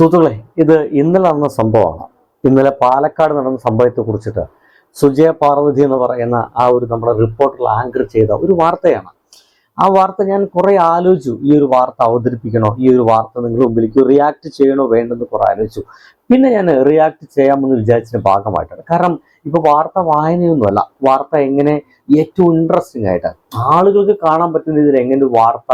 സുഹൃത്തുക്കളെ ഇത് ഇന്നലെ നടന്ന സംഭവമാണ്. ഇന്നലെ പാലക്കാട് നടന്ന സംഭവത്തെ കുറിച്ചിട്ട് സുജയ പാർവതി എന്ന് പറയുന്ന ആ ഒരു നമ്മുടെ റിപ്പോർട്ടർ ആങ്കർ ചെയ്ത ഒരു വാർത്തയാണ്. ആ വാർത്ത ഞാൻ കുറെ ആലോചിച്ചു. ഈ ഒരു വാർത്ത അവതരിപ്പിക്കണോ? ഈ ഒരു വാർത്ത നിങ്ങൾ മുമ്പിലേക്ക് റിയാക്ട് ചെയ്യണോ വേണ്ടെന്ന് കുറെ ആലോചിച്ചു. പിന്നെ ഞാൻ റിയാക്ട് ചെയ്യാമെന്ന് വിചാരിച്ചതിന് ഭാഗമായിട്ടാണ്. കാരണം ഇപ്പൊ വാർത്ത വായനയൊന്നുമല്ല. വാർത്ത എങ്ങനെ ഏറ്റവും ഇൻട്രസ്റ്റിംഗ് ആയിട്ട് ആളുകൾക്ക് കാണാൻ പറ്റുന്ന രീതിയിൽ എങ്ങനെ വാർത്ത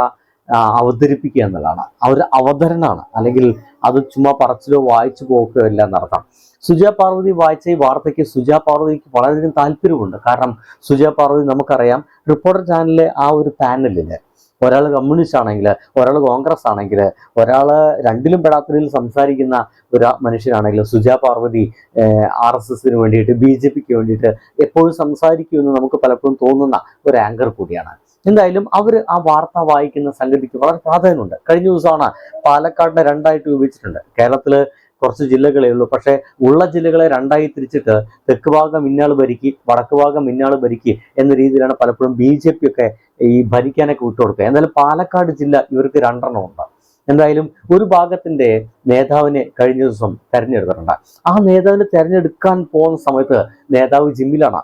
അവതരിപ്പിക്കുക എന്നുള്ളതാണ്. ഒരു അവതരണമാണ്. അല്ലെങ്കിൽ അത് ചുമ്മാ പറച്ചിലോ വായിച്ചു പോക്കുകയോ എല്ലാം എന്നർത്ഥം സുജ പാർവതി വായിച്ച ഈ വാർത്തയ്ക്ക് സുജ പാർവതിക്ക് വളരെയധികം താല്പര്യമുണ്ട്. കാരണം സുജ പാർവതി നമുക്കറിയാം റിപ്പോർട്ടർ ചാനലിലെ ആ ഒരു പാനലിൽ ഒരാൾ കമ്മ്യൂണിസ്റ്റ് ആണെങ്കിൽ ഒരാൾ കോൺഗ്രസ് ആണെങ്കിൽ ഒരാൾ രണ്ടിലും പെടാത്തതിൽ സംസാരിക്കുന്ന ഒരു മനുഷ്യനാണെങ്കിൽ സുജ പാർവതി ആർ എസ് എസിന് വേണ്ടിയിട്ട് ബി ജെ പിക്ക് വേണ്ടിയിട്ട് എപ്പോഴും സംസാരിക്കുമെന്ന് നമുക്ക് പലപ്പോഴും തോന്നുന്ന ഒരു ആങ്കർ കൂടിയാണ്. എന്തായാലും അവർ ആ വാർത്ത വായിക്കുന്ന സംഗതിക്ക് വളരെ പ്രാധാന്യമുണ്ട്. കഴിഞ്ഞ ദിവസമാണ് പാലക്കാടിനെ രണ്ടായിട്ട് വിഭജിച്ചിട്ടുണ്ട് കേരളത്തിൽ കുറച്ച് ജില്ലകളേ ഉള്ളൂ. പക്ഷേ ഉള്ള ജില്ലകളെ രണ്ടായി തിരിച്ചിട്ട് തെക്ക് ഭാഗം ഇന്നാൾ ഭരിക്കി വടക്ക് ഭാഗം ഇന്നാൾ ഭരിക്കി എന്ന രീതിയിലാണ് പലപ്പോഴും ബി ജെ പി ഒക്കെ ഈ ഭരിക്കാനൊക്കെ വിട്ടുകൊടുക്കുക. എന്തായാലും പാലക്കാട് ജില്ല ഇവർക്ക് രണ്ടെണ്ണം ഉണ്ട്. എന്തായാലും ഒരു ഭാഗത്തിന്റെ നേതാവിനെ കഴിഞ്ഞ ദിവസം തെരഞ്ഞെടുത്തിട്ടുണ്ട്. ആ നേതാവിനെ തെരഞ്ഞെടുക്കാൻ പോകുന്ന സമയത്ത് നേതാവ് ജിമ്മിലാണ്.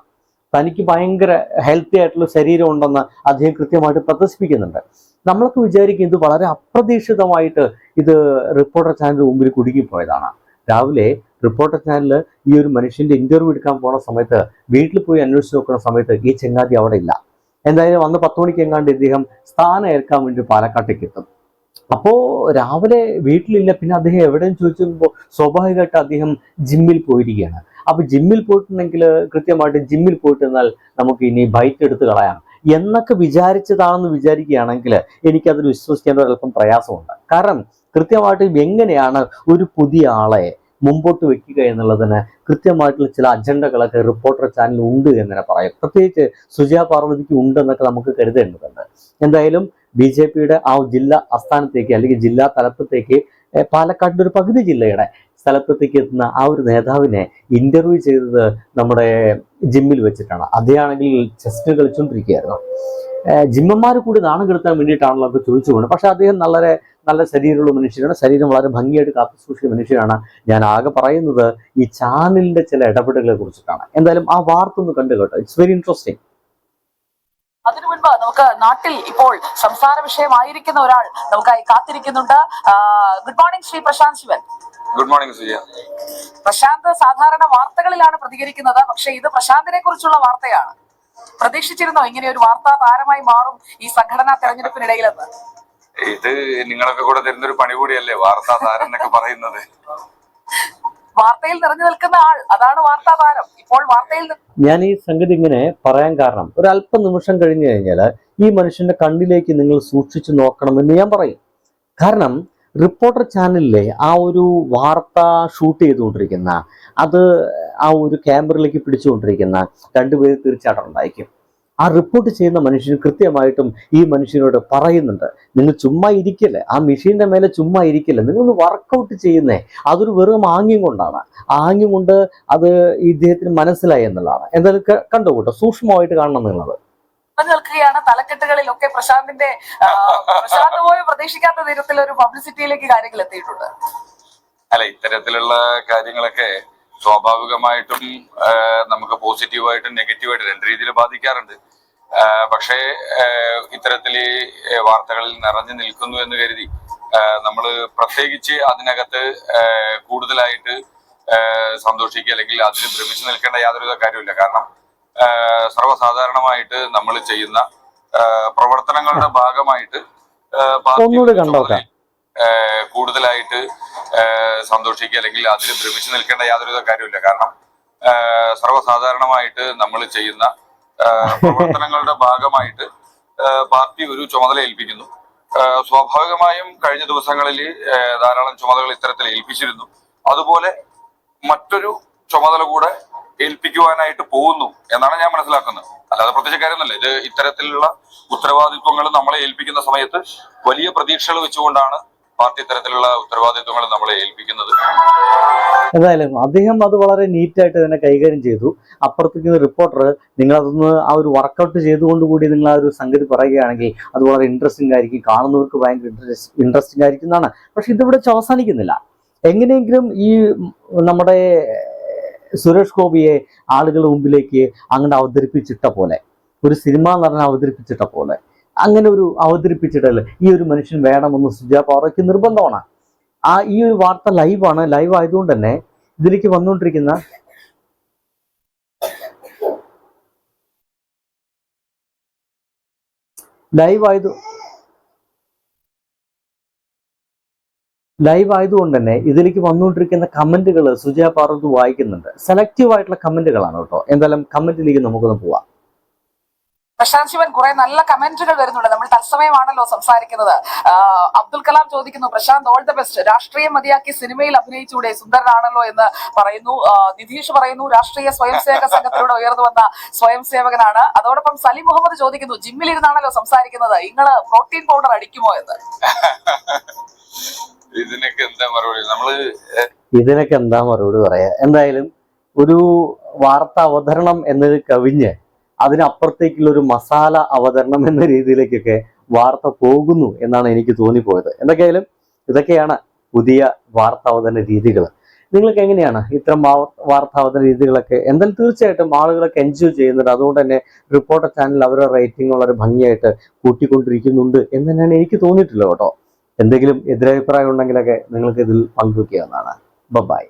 തനിക്ക് ഭയങ്കര ഹെൽത്തി ആയിട്ടുള്ള ശരീരം ഉണ്ടെന്ന് അദ്ദേഹം കൃത്യമായിട്ട് പ്രദർശിപ്പിക്കുന്നുണ്ട്. നമ്മളൊക്കെ വിചാരിക്കും ഇത് വളരെ അപ്രതീക്ഷിതമായിട്ട് ഇത് റിപ്പോർട്ടർ ചാനലിന് മുമ്പിൽ കുടുങ്ങിപ്പോയതാണ്. രാവിലെ റിപ്പോർട്ടർ ചാനലിൽ ഈ ഒരു മനുഷ്യന്റെ ഇന്റർവ്യൂ എടുക്കാൻ പോണ സമയത്ത് വീട്ടിൽ പോയി അന്വേഷിച്ച് നോക്കുന്ന സമയത്ത് ഈ ചെങ്ങാതി അവിടെ ഇല്ല. എന്തായാലും അന്ന് പത്ത് മണിക്ക് എങ്ങാണ്ട് ഇദ്ദേഹം സ്ഥാനം ഏൽക്കാൻ വേണ്ടി പാലക്കാട്ടേക്ക് എത്തും. അപ്പോ രാവിലെ വീട്ടിലില്ല പിന്നെ അദ്ദേഹം എവിടെയും ചോദിച്ചു സ്വാഭാവികമായിട്ട് അദ്ദേഹം ജിമ്മിൽ പോയിരിക്കുകയാണ്. അപ്പൊ ജിമ്മിൽ പോയിട്ടുണ്ടെങ്കിൽ കൃത്യമായിട്ട് ജിമ്മിൽ പോയിട്ട് എന്നാൽ നമുക്ക് ഇനി ബൈറ്റ് എടുത്ത് കളയാം. എന്നൊക്കെ വിചാരിച്ചതാണെന്ന് വിചാരിക്കുകയാണെങ്കിൽ എനിക്കതിൽ വിശ്വസിക്കേണ്ട ഒരല്പം പ്രയാസമുണ്ട്. കാരണം കൃത്യമായിട്ട് എങ്ങനെയാണ് ഒരു പുതിയ ആളെ മുമ്പോട്ട് വെക്കുക എന്നുള്ളതിന് കൃത്യമായിട്ടുള്ള ചില അജണ്ടകളൊക്കെ റിപ്പോർട്ടർ ചാനൽ ഉണ്ട് എന്ന് തന്നെ പറയും. പ്രത്യേകിച്ച് സുജയ പാർവതിക്ക് ഉണ്ടെന്നൊക്കെ നമുക്ക് കരുതേണ്ടതുണ്ട്. എന്തായാലും ബി ജെ പിയുടെ ആ ജില്ലാ ആസ്ഥാനത്തേക്ക് അല്ലെങ്കിൽ ജില്ലാ തലപ്പത്തേക്ക് ഏഹ് പാലക്കാടിന്റെ ഒരു പകുതി ജില്ലയുടെ സ്ഥലത്തേക്ക് എത്തുന്ന ആ ഒരു നേതാവിനെ ഇന്റർവ്യൂ ചെയ്തത് നമ്മുടെ ജിമ്മിൽ വെച്ചിട്ടാണ്. അദ്ദേഹമാണെങ്കിൽ ചെസ്റ്റ് കളിച്ചുകൊണ്ടിരിക്കുകയായിരുന്നു ജിമ്മന്മാർ കൂടി നാണം കെടുത്താൻ വേണ്ടിയിട്ടാണല്ലോ ഒക്കെ ചോദിച്ചുകൊണ്ട്. പക്ഷെ അദ്ദേഹം വളരെ നല്ല ശരീരമുള്ള മനുഷ്യനാണ്. ശരീരം വളരെ ഭംഗിയായിട്ട് കാത്തു സൂക്ഷിക്കുന്ന മനുഷ്യനാണ്. ഞാൻ ആകെ പറയുന്നത് ഈ ചാനലിന്റെ ചില ഇടപെടലുകളെ കുറിച്ചിട്ടാണ്. എന്തായാലും ആ വാർത്ത ഒന്ന് കണ്ടു കേട്ടോ. ഇറ്റ്സ് വെരി ഇൻട്രസ്റ്റിംഗ് അതിനു മുൻപ് നമുക്ക് നാട്ടിൽ ഇപ്പോൾ സംസാര വിഷയമായിരിക്കുന്ന ഒരാൾ നമുക്കായി കാത്തിരിക്കുന്നുണ്ട്. Good morning Shri Prashanth Sivan. Good morning Sujaya. Prashanth സാധാരണ വാർത്തകളിലാണ് പ്രതികരിക്കുന്നത്. പക്ഷെ ഇത് പ്രശാന്തിനെ കുറിച്ചുള്ള വാർത്തയാണ്. പ്രതീക്ഷിച്ചിരുന്നോ ഇങ്ങനെ ഒരു വാർത്താ താരമായി മാറും ഈ സംഘടനാ തെരഞ്ഞെടുപ്പിനിടയിലെന്ന്? ഇത് നിങ്ങളൊക്കെ കൂടെ തരുന്നൊരു പണി കൂടിയല്ലേ വാർത്താ താരം എന്നൊക്കെ പറയുന്നത്. വാർത്തയിൽ നിറഞ്ഞു നിൽക്കുന്ന ആൾ അതാണ് വാർത്താ താരം. ഇപ്പോൾ വാർത്തയിൽ ഞാൻ ഈ സംഗതി ഇങ്ങനെ പറയാൻ കാരണം ഒരു അല്പ നിമിഷം കഴിഞ്ഞു കഴിഞ്ഞാൽ ഈ മനുഷ്യന്റെ കണ്ണിലേക്ക് നിങ്ങൾ സൂക്ഷിച്ചു നോക്കണമെന്ന് ഞാൻ പറയും. കാരണം റിപ്പോർട്ടർ ചാനലിലെ ആ ഒരു വാർത്ത ഷൂട്ട് ചെയ്തുകൊണ്ടിരിക്കുന്ന അത് ആ ഒരു ക്യാമറയിലേക്ക് പിടിച്ചുകൊണ്ടിരിക്കുന്ന രണ്ടുപേര് തീർച്ചയായിട്ടും ഉണ്ടായിരിക്കും ആ റിപ്പോർട്ട് ചെയ്യുന്ന മനുഷ്യൻ കൃത്യമായിട്ടും ഈ മനുഷ്യനോട് പറയുന്നുണ്ട് നിങ്ങൾ ചുമ്മാ ഇരിക്കല്ലേ? ആ മെഷീന്റെ മേലെ ചുമ്മാ ഇരിക്കല്ലേ? നിങ്ങൾ ഒന്ന് വർക്കൗട്ട് ചെയ്യുന്നേ. അതൊരു വെറും ആംഗ്യം കൊണ്ടാണ്. ആംഗ്യം കൊണ്ട് അത് ഇദ്ദേഹത്തിന് മനസ്സിലായി എന്നുള്ളതാണ്. എന്തായാലും കണ്ടുകൂട്ടോ കണ്ടു സൂക്ഷ്മമായിട്ട് കാണണം നിറഞ്ഞു നിൽക്കുകയാണ്. തലക്കെട്ടുകളിലൊക്കെ പ്രശാന്തിന്റെ പ്രശാന്ത് പോലും പ്രതീക്ഷിക്കാത്ത തരത്തിൽ ഒരു പബ്ലിസിറ്റിയിലേക്ക് കാര്യങ്ങൾ എത്തിയിട്ടുണ്ട്. അല്ല ഇത്തരത്തിലുള്ള കാര്യങ്ങളൊക്കെ സ്വാഭാവികമായിട്ടും നമുക്ക് പോസിറ്റീവായിട്ടും നെഗറ്റീവായിട്ടും രണ്ട് രീതിയിൽ ബാധിക്കാറുണ്ട്. പക്ഷേ ഇത്തരത്തിൽ വാർത്തകളിൽ നിറഞ്ഞു നിൽക്കുന്നു എന്ന് കരുതി നമ്മൾ പ്രത്യേകിച്ച് അതിനകത്ത് കൂടുതലായിട്ട് സന്തോഷിക്കുക അല്ലെങ്കിൽ അതിൽ ഭ്രമിച്ചു നിൽക്കേണ്ട യാതൊരു കാര്യമില്ല കാരണം സർവസാധാരണമായിട്ട് നമ്മൾ ചെയ്യുന്ന പ്രവർത്തനങ്ങളുടെ ഭാഗമായിട്ട് ഒന്നുകൂടി കണ്ടോക്കാം. കൂടുതലായിട്ട് സന്തോഷിക്കുക അല്ലെങ്കിൽ അതിൽ ഭ്രമിച്ചു നിൽക്കേണ്ട യാതൊരുവിധ കാര്യമില്ല കാരണം സർവസാധാരണമായിട്ട് നമ്മൾ ചെയ്യുന്ന പ്രവർത്തനങ്ങളുടെ ഭാഗമായിട്ട് പാർട്ടി ഒരു ചുമതല ഏൽപ്പിക്കുന്നു. സ്വാഭാവികമായും കഴിഞ്ഞ ദിവസങ്ങളിൽ ധാരാളം ചുമതലകൾ ഇത്തരത്തിൽ ഏൽപ്പിച്ചിരുന്നു. അതുപോലെ മറ്റൊരു ചുമതല കൂടെ ഏൽപ്പിക്കുവാനായിട്ട് പോകുന്നു എന്നാണ് ഞാൻ മനസ്സിലാക്കുന്നത്. അല്ലാതെ പ്രത്യേകിച്ച് കാര്യമൊന്നുമല്ല. ഇത് ഇത്തരത്തിലുള്ള ഉത്തരവാദിത്വങ്ങൾ നമ്മളെ ഏൽപ്പിക്കുന്ന സമയത്ത് വലിയ പ്രതീക്ഷകൾ വെച്ചുകൊണ്ടാണ് പാർട്ടി ഇത്തരത്തിലുള്ള ഉത്തരവാദിത്വങ്ങൾ നമ്മളെ ഏൽപ്പിക്കുന്നത്. എന്തായാലും അദ്ദേഹം അത് വളരെ നീറ്റായിട്ട് തന്നെ കൈകാര്യം ചെയ്തു. അപ്പുറത്തേക്ക് റിപ്പോർട്ടർ നിങ്ങൾ അതൊന്ന് ആ ഒരു വർക്കൗട്ട് ചെയ്തുകൊണ്ട് കൂടി നിങ്ങൾ ആ ഒരു സംഗതി പറയുകയാണെങ്കിൽ അത് വളരെ ഇൻട്രസ്റ്റിംഗ് ആയിരിക്കും. കാണുന്നവർക്ക് ഭയങ്കര ഇൻട്രസ്റ്റിംഗ് ആയിരിക്കും എന്നാണ്. പക്ഷെ ഇതിവിടെ അവസാനിക്കുന്നില്ല. എങ്ങനെയെങ്കിലും ഈ നമ്മുടെ സുരേഷ് ഗോപിയെ ആളുകളുടെ മുമ്പിലേക്ക് അങ്ങോട്ട് അവതരിപ്പിച്ചിട്ട പോലെ ഒരു സിനിമ എന്ന് പറഞ്ഞാൽ അവതരിപ്പിച്ചിട്ട പോലെ അങ്ങനെ ഒരു അവതരിപ്പിച്ചിട്ടല്ല ഈ ഒരു മനുഷ്യൻ വേണമെന്ന് സുജാ പാറയ്ക്ക് നിർബന്ധമാണ്. ആ ഈ ഒരു വാർത്ത ലൈവാണ് ലൈവ് ആയതുകൊണ്ട് തന്നെ ഇതിലേക്ക് വന്നുകൊണ്ടിരിക്കുന്ന ലൈവ് ആയത് ലൈവ് ആയതുകൊണ്ട് തന്നെ ഇതിലേക്ക് വന്നുകൊണ്ടിരിക്കുന്ന കമന്റുകൾ സുജയ പാർവതി വായിക്കുന്നുണ്ട്. സെലക്റ്റീവ് ആയിട്ടുള്ള കമന്റുകളാണ് കേട്ടോ. എന്തായാലും കമന്റിലേക്ക് നമുക്കൊന്ന് പോവാം. പ്രശാന്ത് ശിവൻ കുറെ നല്ല കമന്റുകൾ വരുന്നുണ്ട്. നമ്മൾ തത്സമയമാണല്ലോ സംസാരിക്കുന്നത്. അബ്ദുൽ കലാം ചോദിക്കുന്നു പ്രശാന്ത് ഓൾ ദ ബെസ്റ്റ് രാഷ്ട്രീയം മതിയാക്കി സിനിമയിൽ അഭിനയിച്ചൂടെ? സുന്ദരനാണല്ലോ എന്ന് പറയുന്നു. നിതീഷ് പറയുന്നു രാഷ്ട്രീയ സ്വയം സേവക സംഘത്തിലൂടെ ഉയർന്നു വന്ന സ്വയം സേവകനാണ് അതോടൊപ്പം സലീം മുഹമ്മദ് ചോദിക്കുന്നു ജിമ്മിലിരുന്നാണല്ലോ സംസാരിക്കുന്നത്. നിങ്ങൾ പ്രോട്ടീൻ പൗഡർ അടിക്കുമോ എന്ന്? ഇതിനൊക്കെ എന്താ മറുപടി? നമ്മൾ ഇതിനൊക്കെ എന്താ മറുപടി പറയാ? എന്തായാലും ഒരു വാർത്ത അവതരണം എന്നത് കവിഞ്ഞ് അതിനപ്പുറത്തേക്കുള്ള ഒരു മസാല അവതരണം എന്ന രീതിയിലേക്കൊക്കെ വാർത്ത പോകുന്നു എന്നാണ് എനിക്ക് തോന്നിപ്പോയത്. എന്തൊക്കെയായാലും ഇതൊക്കെയാണ് പുതിയ വാർത്താവതരണ രീതികൾ നിങ്ങൾക്ക് എങ്ങനെയാണ് ഇത്തരം വാർത്താവതരണ രീതികളൊക്കെ എന്തായാലും തീർച്ചയായിട്ടും ആളുകളൊക്കെ എൻജോയ് ചെയ്യുന്നുണ്ട്. അതുകൊണ്ട് തന്നെ റിപ്പോർട്ടർ ചാനൽ അവരുടെ റേറ്റിംഗ് വളരെ ഭംഗിയായിട്ട് കൂട്ടിക്കൊണ്ടിരിക്കുന്നുണ്ട് എന്ന് തന്നെയാണ് എനിക്ക് തോന്നിയിട്ടുള്ളത് കേട്ടോ. എന്തെങ്കിലും എതിരഭിപ്രായം ഉണ്ടെങ്കിലൊക്കെ നിങ്ങൾക്ക് ഇതിൽ പങ്കുവെക്കാവുന്നതാണ് ബൈ